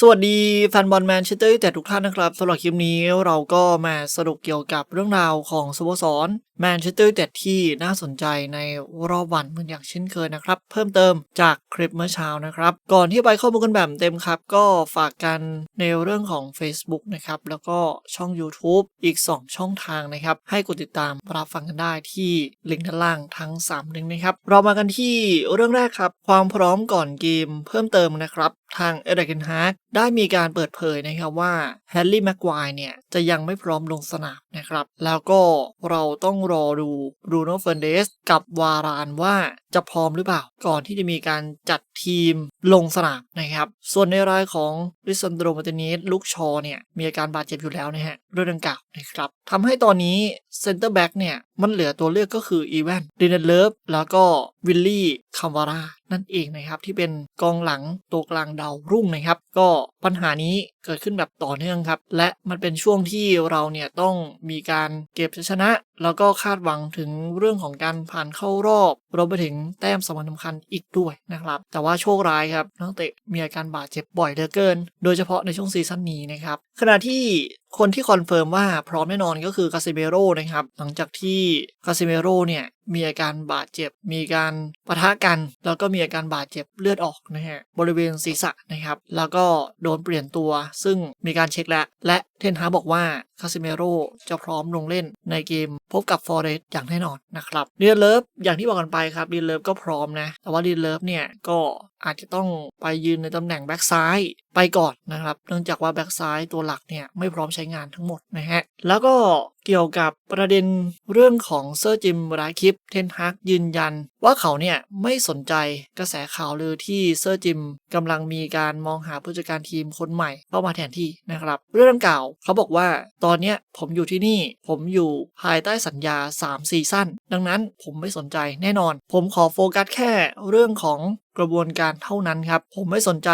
สวัสดีแฟนบอลแมนเชสเตอร์ยูไนเต็ดทุกท่านนะครับสำหรับคลิปนี้เราก็มาสรุปเกี่ยวกับเรื่องราวของสโมสรแมนเชสเตอร์ยูไนเต็ดที่น่าสนใจในรอบวันเหมือนอย่างเช่นเคยนะครับ เพิ่มเติมจากคลิปเมื่อเช้านะครับ ก่อนที่ไปข้อมูลกันแบบเต็มครับ ก็ฝากกันในเรื่องของ Facebook นะครับ แล้วก็ช่อง YouTube อีก 2 ช่องทางนะครับ ให้กดติดตามรับฟังกันได้ที่ลิงก์ด้านล่างทั้ง3ลิงก์นะครับเรามากันที่เรื่องแรกครับ ความพร้อมก่อนเกมเพิ่มเติมนะครับ ทางเอเดกนฮาร์ดได้มีการเปิดเผยนะครับว่าแฮร์รี่แม็กควายเนี่ย จะยังไม่พร้อมลงสนามนะครับ แล้วก็เราต้องรอดูบรูโน่เฟร์นเดสกับวารานว่า จะพร้อมหรือเปล่า ก่อนที่จะมีการจัดทีมลงสนามนะครับ ส่วนในรายของริซันโดรมาตินิสลูกชอเนี่ย มีอาการบาดเจ็บอยู่แล้วนะฮะเรื่องดังกล่าวนะครับทำให้ตอนนี้เซนเตอร์แบ็กเนี่ย มันเหลือตัวเลือกก็คืออีแวนดินเนเลิฟแล้วก็วิลลี่คัมวารานั่นเองนะครับ ที่เป็นกองหลังตัวกลางดาวรุ่งนะครับ ก็ปัญหานี้ เกิดขึ้นแบบต่อเนื่องครับ และมันเป็นช่วงที่เราเนี่ยต้องมีการเก็บชัยชนะ แล้วก็คาดหวังถึงเรื่องของการผ่านเข้ารอบรวมไปถึงแต้มสำคัญสำคัญอีกด้วยนะครับ แต่ว่าโชคร้ายครับนักเตะมีอาการบาดเจ็บบ่อยเหลือเกิน โดยเฉพาะในช่วงซีซั่นนี้นะครับขณะที่คนที่คอนเฟิร์มว่าพร้อมแน่นอนก็คือคาซิเมโร่นะครับ หลังจากที่คาซิเมโร่เนี่ย มีอาการบาดเจ็บ มีการปะทะกัน แล้วก็มีอาการบาดเจ็บเลือดออกนะฮะบริเวณศีรษะนะครับ แล้วก็โดนเปลี่ยนตัว ซึ่งมีการเช็คแล้ว และเทนฮาบอกว่าคาซิเมโร่จะพร้อมลงเล่นในเกมพบกับฟอเรสต์อย่างแน่นอนนะครับเดียนเลิฟอย่างที่บอกกันไปครับเดียนเลิฟก็พร้อมนะ แต่ว่าเดียนเลิฟเนี่ยก็อาจจะต้องไปยืนในตำแหน่งแบ็กซ้ายไปก่อนนะครับ เนื่องจากว่าแบ็กซ้ายตัวหลักเนี่ยไม่พร้อมใช้งานทั้งหมดนะฮะแล้วก็ เกี่ยวกับประเด็นเรื่องของเซอร์จิมราคิป เทนฮากยืนยัน ว่าเขาเนี่ยไม่สนใจกระแสข่าวลือที่เซอร์จิมกำลังมีการมองหาผู้จัดการทีมคนใหม่เข้ามาแทนที่นะครับ เรื่องดังกล่าวเขาบอกว่าตอนเนี้ยผมอยู่ที่นี่ ผมอยู่ภายใต้สัญญา3ซีซั่นดังนั้นผมไม่สนใจแน่นอน ผมขอโฟกัสแค่เรื่องของ กระบวนการเท่านั้นครับ ผมไม่สนใจ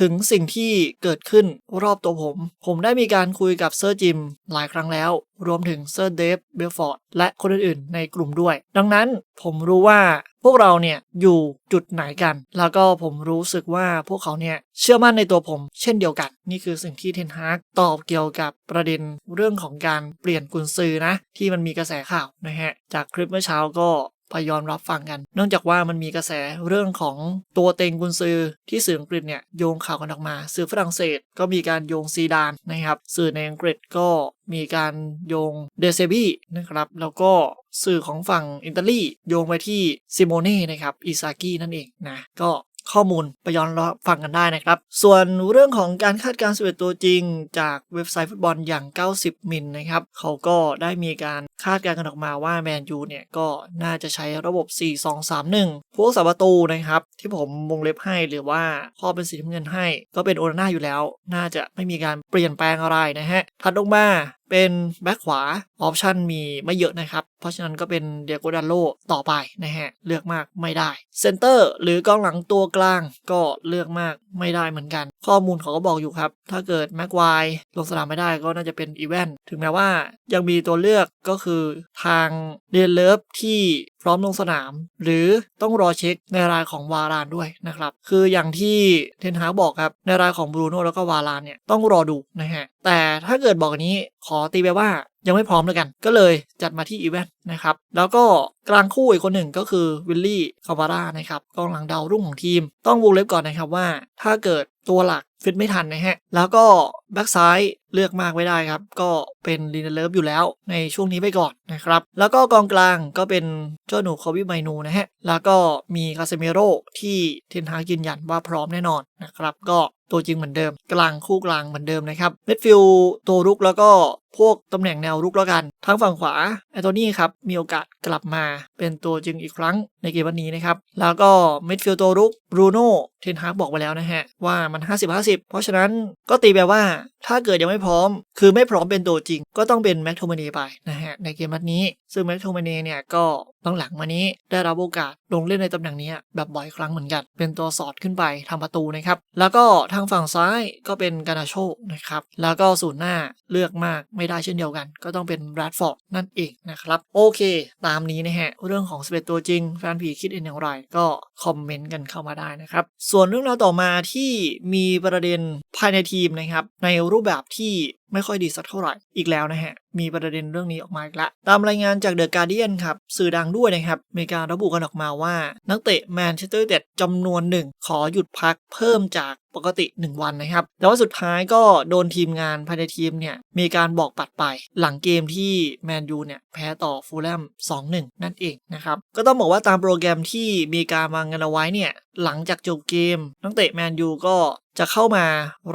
ถึงสิ่งที่เกิดขึ้นรอบตัวผม ผมได้มีการคุยกับเซอร์จิมหลายครั้งแล้ว รวมถึงเซอร์เดฟเบลฟอร์ดและคนอื่นๆในกลุ่มด้วย ดังนั้นผมรู้ว่าพวกเราเนี่ยอยู่จุดไหนกัน แล้วก็ผมรู้สึกว่าพวกเขาเนี่ยเชื่อมั่นในตัวผม เช่นเดียวกัน นี่คือสิ่งที่เทนฮากตอบเกี่ยวกับประเด็นเรื่องของการเปลี่ยนกุนซือนะ ที่มันมีกระแสข่าวนะฮะ จากคลิปเมื่อเช้าก็ ไปย้อนรับฟังกัน เนื่องจากว่ามันมีกระแสเรื่องของตัวเต็งกุนซือที่สื่ออังกฤษเนี่ยโยงข่าวกันออกมา สื่อฝรั่งเศสก็มีการโยงซีดานนะครับ สื่อในอังกฤษก็มีการโยงเดเซบีนะครับ แล้วก็สื่อของฝั่งอิตาลีโยงไปที่ซิโมเน่นะครับอิซากินั่นเองนะก็ ข้อมูลไปย้อนรับฟังกันได้นะครับ ส่วนเรื่องของการคาดการณ์11 ตัวจริง จากเว็บไซต์ฟุตบอลอย่าง 90 มิลนะครับ เขาก็ได้มีการคาดการณ์กันออกมาว่าแมนยูเนี่ย ก็น่าจะใช้ระบบ 4-2-3-1 พวกสาประตูนะครับ ที่ผมวงเล็บให้หรือว่าข้อเป็นสีน้ำเงินให้ ก็เป็นโอนาน่าอยู่แล้ว น่าจะไม่มีการเปลี่ยนแปลงอะไรนะฮะถัดลงมาเป็นแบ็คขวา ออปชันมีไม่เยอะนะครับ เพราะฉะนั้นก็เป็นเดียโกดันโลต่อไปนะฮะ เลือกมากไม่ได้ เซนเตอร์หรือกองหลังตัวกลางก็เลือกมากไม่ได้เหมือนกัน ข้อมูลเขาก็บอกอยู่ครับ ถ้าเกิดแม็กควายลงสนามไม่ได้ก็น่าจะเป็นอีเวนต์ถึงแม้ว่ายังมีตัวเลือกก็คือทางเรียนเลิฟที่พร้อมลงสนาม หรือต้องรอเช็คในรายของวารานด้วยนะครับ คืออย่างที่เทนฮาบอกครับ ในรายของบรูโน่แล้วก็วารานเนี่ยต้องรอดูนะฮะ แต่ถ้าเกิดบอกนี้ขอตีไปว่ายังไม่พร้อมเลยกัน ก็เลยจัดมาที่อีเวนต์นะครับ แล้วก็กลางคู่อีกคนหนึ่งก็คือวิลลี่คาบาร่านะครับกองหลังดาวรุ่งของทีม ต้องวงเล็บก่อนนะครับว่า ถ้าเกิด ตัวหลัก ฟิตไม่ทันนะฮะ แล้วก็แบ็กซ้ายเลือกมากไม่ได้ครับ ก็เป็นลีนเลิฟอยู่แล้วในช่วงนี้ไปก่อนนะครับ แล้วก็กองกลางก็เป็นเจ้าหนูคอบิไมนูนะฮะ แล้วก็มีคาเซเมโรที่เทนฮากยืนยันว่าพร้อมแน่นอนนะครับ ก็ตัวจริงเหมือนเดิม กลางคู่กลางเหมือนเดิมนะครับเมดฟิลตัวรุกแล้วก็พวกตำแหน่งแนวรุกแล้วกันทั้งฝั่งขวาแอนโทนีครับ มีโอกาสกลับมาเป็นตัวจริงอีกครั้งในเกมวันนี้นะครับ แล้วก็เมดฟิลตัวรุกบรูโน่เทนฮากบอกไปแล้วนะฮะว่ามัน 50-50เพราะฉะนั้นก็ตีแปลว่า ถ้าเกิดยังไม่พร้อม คือไม่พร้อมเป็นตัวจริง ก็ต้องเป็นแม็กโทมานีไปนะฮะในเกมนัดนี้ ซึ่งแม็กโทมานีเนี่ยก็ หลังๆมานี้ได้รับโอกาสลงเล่นในตำแหน่งนี้แบบบ่อยครั้งเหมือนกัน เป็นตัวสอดขึ้นไปทำประตูนะครับ แล้วก็ทางฝั่งซ้ายก็เป็นกานาโชนะครับ แล้วก็ศูนย์หน้าเลือกมากไม่ได้เช่นเดียวกัน ก็ต้องเป็นแรดฟอร์ดนั่นเองนะครับ โอเค ตามนี้นะฮะ เรื่องของ11ตัวจริงแฟนผีคิดเห็นอย่างไร ก็คอมเมนต์กันเข้ามาได้นะครับ ส่วนเรื่องราวต่อมาที่มีประเด็นภายในทีมนะครับ ในรูปแบบที่ไม่ค่อยดีสักเท่าไหร่อีกแล้วนะฮะ มีประเด็นเรื่องนี้ออกมาอีกแล้วตามรายงานจากเดอะการ์เดียนครับ สื่อดังด้วยนะครับ มีการระบุกันออกมาว่า นักเตะแมนเชสเตอร์ยูไนเต็ดจำนวนหนึ่ง ขอหยุดพักเพิ่มจาก ปกติ1วันนะครับ แต่ว่าสุดท้ายก็โดนทีมงานภายในทีมเนี่ยมีการบอกปัดไปหลังเกมที่แมนยูเนี่ยแพ้ต่อฟูลแลม2-1 นั่นเองนะครับก็ต้องบอกว่าตามโปรแกรมที่มีการวางกันเอาไว้เนี่ยหลังจากจบเกมนักเตะแมนยูก็จะเข้ามา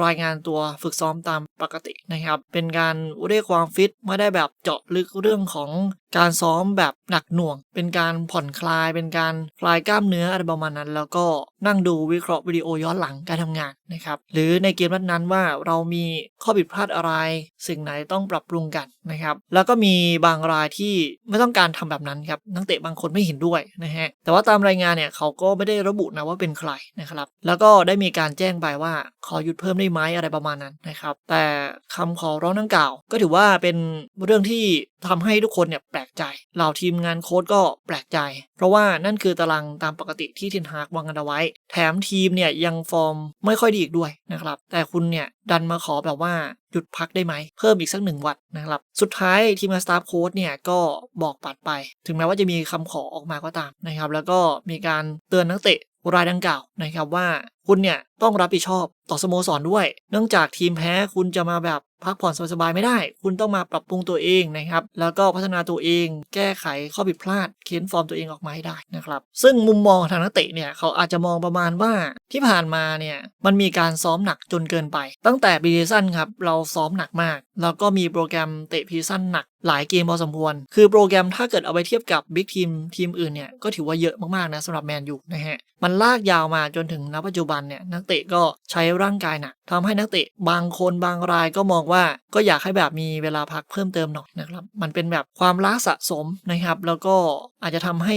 รายงานตัวฝึกซ้อมตามปกตินะครับ เป็นการเรียกความฟิตไม่ได้แบบเจาะลึกเรื่องของการซ้อมแบบหนักหน่วง เป็นการผ่อนคลาย เป็นการคลายกล้ามเนื้ออะไรประมาณนั้น แล้วก็นั่งดูวิเคราะห์วิดีโอย้อนหลังการทำงานนะครับหรือในเกมนั้นๆว่าเรามีข้อผิดพลาดอะไร สิ่งไหนต้องปรับปรุงกันนะครับแล้วก็มีบางรายที่ไม่ต้องการทำแบบนั้นครับนักเตะบางคนไม่เห็นด้วยนะฮะแต่ว่าตามรายงานเนี่ยเขาก็ไม่ได้ระบุนะว่าเป็นใครนะครับแล้วก็ได้มีการแจ้งไปว่าขอหยุดเพิ่มได้ไหมอะไรประมาณนั้นนะครับแต่คำขอร้องดังกล่าว ก็ถือว่าเป็นเรื่องที่ทำให้ทุกคนเนี่ยแปลกใจเหล่าทีมงานโค้ดก็แปลกใจ เพราะว่านั่นคือตารางตามปกติที่เทนฮากวางกันเอาไว้ แถมทีมเนี่ยยังฟอร์มไม่ค่อยดีอีกด้วยนะครับ แต่คุณเนี่ยดันมาขอแบบว่าหยุดพักได้ไหม เพิ่มอีกสักหนึ่งวันนะครับ สุดท้ายทีมงานสตาฟโค้ดเนี่ยก็บอกปัดไป ถึงแม้ว่าจะมีคำขอออกมาก็ตามนะครับ แล้วก็มีการเตือนนักเตะรายดังกล่าวนะครับว่าคุณเนี่ยต้องรับผิดชอบต่อสโมสรด้วย เนื่องจากทีมแพ้คุณจะมาแบบพักผ่อนสบายๆไม่ได้ คุณต้องมาปรับปรุงตัวเองนะครับ แล้วก็พัฒนาตัวเอง แก้ไขข้อผิดพลาดเค้นฟอร์มตัวเองออกมาให้ได้นะครับ ซึ่งมุมมองทางนักเตะเนี่ยเขาอาจจะมองประมาณว่าที่ผ่านมาเนี่ยมันมีการซ้อมหนักจนเกินไป ตั้งแต่ปีซีซั่นครับเราซ้อมหนักมาก แล้วก็มีโปรแกรมเตะพีซั่นหนักหลายเกมพอสมควร คือโปรแกรมถ้าเกิดเอาไปเทียบกับบิ๊กทีมทีมอื่นเนี่ยก็ถือว่าเยอะมากๆนะสำหรับแมนยูนะฮะ มันลากยาวมาจนถึงณปัจจุบันเนี่ยนักเตะก็ใช้ร่างกายหนักทำให้นักเตะบางคนบางรายก็มองว่าก็อยากให้แบบมีเวลาพักเพิ่มเติมหน่อยนะครับมันเป็นแบบความล้าสะสมนะครับ แล้วก็ อาจจะทำให้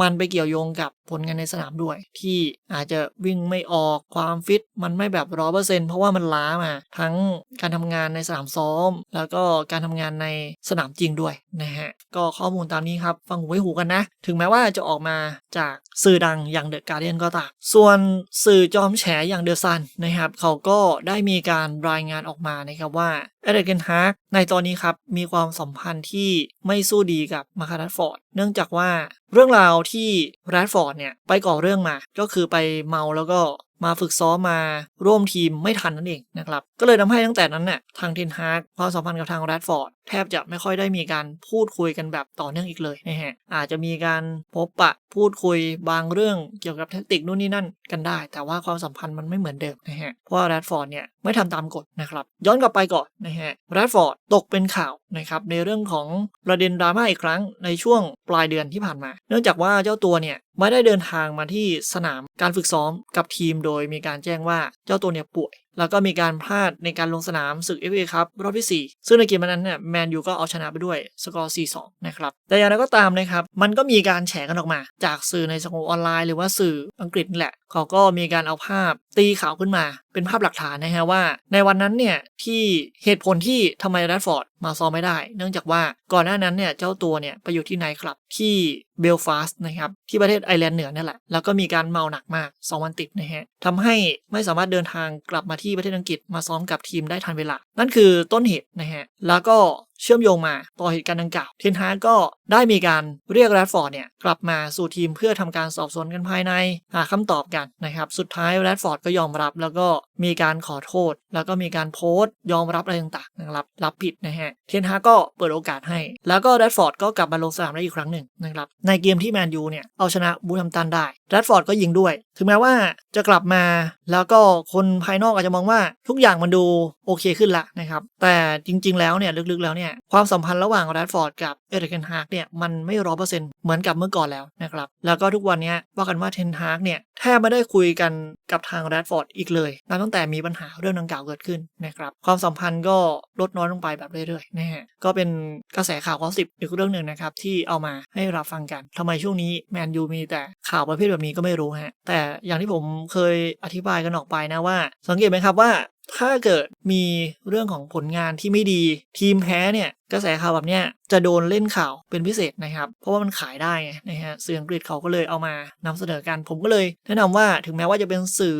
มันไปเกี่ยวโยงกับผลงานในสนามด้วย ที่อาจจะวิ่งไม่ออกความฟิต มันไม่แบบร้อเปอร์เซ็นต์เพราะว่ามันล้ามา ทั้งการทำงานในสนามซ้อม แล้วก็การทำงานในสนามจริงด้วยนะฮะก็ข้อมูลตามนี้ครับ ฟังหูไว้หูกันนะ ถึงแม้ว่าจะออกมาจากสื่อดังอย่างเดอะการ์เดียนก็ตามส่วนสื่อจอมแฉอย่างเดอะซันนะครับเขาก็ได้มีการรายงานออกมานะครับว่า เอเดเกนฮาร์กในตอนนี้ครับมีความสัมพันธ์ที่ไม่สู้ดีกับมาคารัสฟอร์ด เนื่องจากว่าเรื่องราวที่แรดฟอร์ดเนี่ยไปก่อเรื่องมา ก็คือไปเมาแล้วก็ มาฝึกซ้อมมาร่วมทีมไม่ทันนั่นเองนะครับ ก็เลยทำให้ตั้งแต่นั้นเนี่ยทางเทนฮากความสัมพันธ์กับทางแรดฟอร์ดแทบจะไม่ค่อยได้มีการพูดคุยกันแบบต่อเนื่องอีกเลยนะฮะอาจจะมีการพบปะพูดคุยบางเรื่องเกี่ยวกับแทคติกนู่นนี่นั่นกันได้ แต่ว่าความสัมพันธ์มันไม่เหมือนเดิมนะฮะเพราะแรดฟอร์ดเนี่ยไม่ทำตามกฎนะครับ ย้อนกลับไปก่อนนะฮะแรดฟอร์ดตกเป็นข่าวนะครับในเรื่องของประเด็นดราม่าอีกครั้งในช่วงปลายเดือนที่ผ่านมา เนื่องจากว่าเจ้าตัวเนี่ย ไม่ได้เดินทางมาที่สนามการฝึกซ้อมกับทีมโดยมีการแจ้งว่าเจ้าตัวเนี่ยป่วย แล้วก็มีการพลาดในการลงสนามศึก FA ครับรอบที่ 4 ซึ่งในเกมนั้นเนี่ยแมนยูก็เอาชนะไปด้วยสกอร์ 4-2 นะครับ แต่อย่างไรก็ตามนะครับ มันก็มีการแฉกันออกมา จากสื่อในสังคมออนไลน์หรือว่าสื่ออังกฤษแหละ เขาก็มีการเอาภาพ ตีข่าวขึ้นมา เป็นภาพหลักฐานนะฮะว่า ในวันนั้นเนี่ยที่เหตุผลที่ทำไมแรดฟอร์ดมาซ้อมไม่ได้ เนื่องจากว่าก่อนหน้านั้นเนี่ยเจ้าตัวเนี่ยไปอยู่ที่ไนท์คลับที่เบลฟาสต์นะครับที่ประเทศไอร์แลนด์เหนือนั่นแหละ แล้วก็มีการเมาหนักมาก 2 วันติดนะฮะทำให้ไม่สามารถเดินทางกลับมาที่ประเทศอังกฤษมาซ้อมกับทีมได้ทันเวลา นั่นคือต้นเหตุนะฮะแล้วก็เชื่อมโยงมาต่อเหตุการณ์ดังกล่าว เทนฮากก็ได้มีการเรียกแรดฟอร์ดเนี่ยกลับมาสู่ทีมเพื่อทำการสอบสวนกันภายในหาคำตอบกันนะครับสุดท้ายแรดฟอร์ดก็ยอมรับแล้วก็มีการขอโทษ แล้วก็มีการโพสต์ ยอมรับอะไรต่างๆนะครับรับผิดนะฮะเทนฮากก็เปิดโอกาสให้ แล้วก็แรดฟอร์ดก็กลับมาลงสนามได้อีกครั้งหนึ่งนะครับในเกมที่แมนยูเนี่ยเอาชนะบูทัมตันได้แรดฟอร์ดก็ยิงด้วย ถึงแม้ว่าจะกลับมาแล้วก็คนภายนอกอาจจะมองว่าทุกอย่างมันดูโอเคขึ้นละนะครับแต่จริง ๆ แล้วเนี่ยลึกๆแล้วเนี่ยเนี่ยความสัมพันธ์ระหว่างแรดฟอร์ดกับเอริกเทนฮากเนี่ยมันไม่ร้อเปอร์เซ็นต์เหมือนกับเมื่อก่อนแล้วนะครับแล้วก็ทุกวันนี้ว่ากันว่าเทนฮากเนี่ยแทบไม่ได้คุยกันกับทางแรดฟอร์ดอีกเลยนับตั้งแต่มีปัญหาเรื่องดังกล่าวเกิดขึ้นนะครับความสัมพันธ์ก็ลดน้อยลงไปแบบเรื่อยๆนะฮะก็เป็นกระแสข่าวข้อสิบอีกเรื่องหนึ่งนะครับที่เอามาให้รับฟังกันทำไมช่วงนี้แมนยูมีแต่ข่าวประเภทแบบนี้ก็ไม่รู้ฮะแต่อย่างที่ผมเคยอธิบายกันออกไปนะว่า สังเกตไหมครับว่า ถ้าเกิดมีเรื่องของผลงานที่ไม่ดี ทีมแพ้เนี่ย กระแสข่าวแบบเนี้ยจะโดนเล่นข่าวเป็นพิเศษนะครับ เพราะว่ามันขายได้นะฮะสื่ออังกฤษเขาก็เลยเอามานำเสนอกันผมก็เลย แนะนำว่าถึงแม้ว่าจะเป็นสื่อ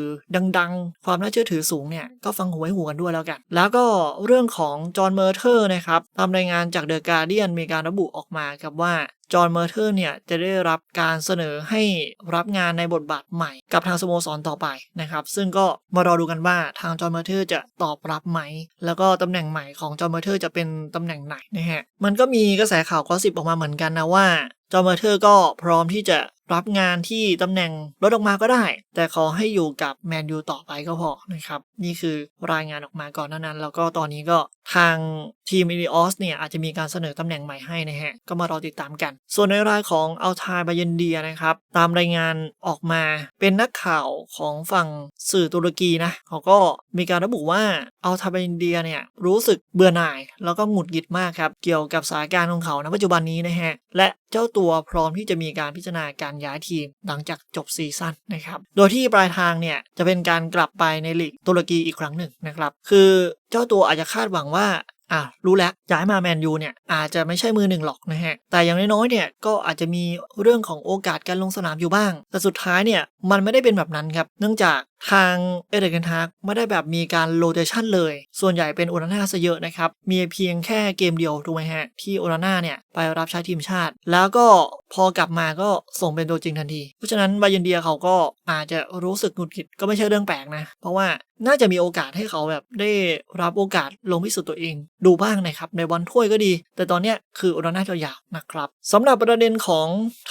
ดังๆ ความน่าเชื่อถือสูงเนี่ยก็ฟังหูไว้หูกันด้วยแล้วกัน แล้วก็เรื่องของจอห์นเมอร์เทอร์นะครับตามรายงานจากเดอะการ์เดียนมีการระบุออกมาครับว่าจอห์นเมอร์เทอร์เนี่ยจะได้รับการเสนอให้รับงานในบทบาทใหม่กับทางสโมสรต่อไปนะครับ ซึ่งก็มารอดูกันว่าทางจอห์นเมอร์เทอร์จะตอบรับไหม แล้วก็ตำแหน่งใหม่ของจอห์นเมอร์เทอร์จะเป็นตำแหน่งไหนนะฮะ มันก็มีกระแสข่าวกอสิบออกมาเหมือนกันนะว่า จอมเมอร์เทอร์ก็พร้อมที่จะรับงานที่ตำแหน่งลดออกมาก็ได้ แต่ขอให้อยู่กับแมนยูต่อไปก็พอนะครับ นี่คือรายงานออกมาก่อนหน้านั้น แล้วก็ตอนนี้ก็ทาง ทีมอิลิออสเนี่ยอาจจะมีการเสนอตำแหน่งใหม่ให้นะฮะ ก็มารอติดตามกัน ส่วนในรายของอัลทายบาเยนเดียนะครับ ตามรายงานออกมาเป็นนักข่าวของฝั่งสื่อตุรกีนะเขาก็มีการระบุว่าอัลทายบาเยนเดียเนี่ยรู้สึกเบื่อหน่าย แล้วก็หงุดหงิดมากครับ เกี่ยวกับสถานการณ์ของเขาณปัจจุบันนี้นะฮะ และเจ้าตัวพร้อมที่จะมีการพิจารณาการย้ายทีมหลังจากจบซีซั่นนะครับ โดยที่ปลายทางเนี่ยจะเป็นการกลับไปในลีกตุรกีอีกครั้งหนึ่งนะครับ คือเจ้าตัวอาจจะคาดหวังว่า อะรู้แล้วย้ายมาแมนยูเนี่ยอาจจะไม่ใช่มือหนึ่งหรอกนะฮะ แต่อย่างน้อยๆเนี่ยก็อาจจะมีเรื่องของโอกาสการลงสนามอยู่บ้าง แต่สุดท้ายเนี่ยมันไม่ได้เป็นแบบนั้นครับ เนื่องจากทางเอเดกันทากไม่ได้แบบมีการโรเตชันเลย ส่วนใหญ่เป็นโอนาน่าซะเยอะนะครับ มีเพียงแค่เกมเดียวถูกไหมฮะ ที่โอนาน่าเนี่ยไปรับใช้ทีมชาติ แล้วก็พอกลับมาก็ส่งเป็นตัวจริงทันที เพราะฉะนั้นบายันเดียเขาก็อาจจะรู้สึกหงุดหงิดก็ไม่ใช่เรื่องแปลกนะ เพราะว่าน่าจะมีโอกาสให้เขาแบบได้รับโอกาสลงพิสูจน์ตัวเอง ดูบ้างนะครับ ในบอลถ้วยก็ดี แต่ตอนเนี้ยคือโอนาน่ายาวๆนะครับสำหรับประเด็นของ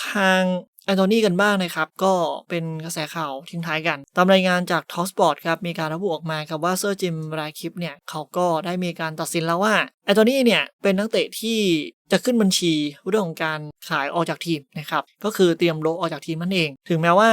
ทาง แอนโทนีกันบ้างนะครับ ก็เป็นกระแสข่าวทิ้งท้ายกัน ตามรายงานจากทอสปอร์ตครับ มีการระบุออกมาครับว่าเซอร์จิมราคลิปเนี่ย เขาก็ได้มีการตัดสินแล้วว่าแอนโทนีเนี่ย เป็นนักเตะที่จะขึ้นบัญชีเรื่องของการขายออกจากทีมนะครับก็คือเตรียมโลออกจากทีมนั่นเอง ถึงแม้ว่า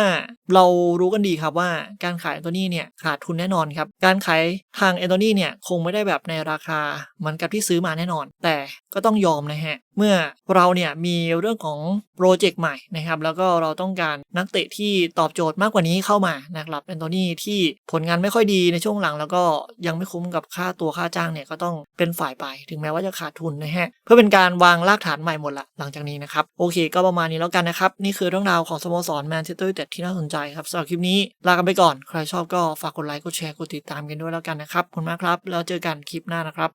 เรารู้กันดีครับว่าการขายแอนโทนีเนี่ยขาดทุนแน่นอนครับการขายทางแอนโทนีเนี่ยคงไม่ได้แบบในราคาเหมือนกับที่ซื้อมาแน่นอน แต่ก็ต้องยอมนะฮะเมื่อเราเนี่ยมีเรื่องของโปรเจกต์ใหม่นะครับแล้วก็เราต้องการนักเตะที่ตอบโจทย์มากกว่านี้เข้ามานะครับแอนโทนีที่ผลงานไม่ค่อยดีในช่วงหลัง แล้วก็ยังไม่คุ้มกับค่าตัวค่าจ้างเนี่ยก็ต้องเป็นฝ่ายไป ถึงแม้ว่าจะขาดทุนนะฮะเพื่อเป็นการวางรากฐานใหม่หมดละหลังจากนี้นะครับ โอเค ก็ประมาณนี้แล้วกันนะครับ นี่คือเรื่องราวของสโมสรแมนเชสเตอร์ยูไนเต็ดที่น่าสนใจครับสำหรับคลิปนี้ลากันไปก่อน ใครชอบก็ฝากกดไลค์กดแชร์กดติดตามกันด้วยแล้วกันนะครับขอบคุณมากครับแล้วเจอกันคลิปหน้านะครับ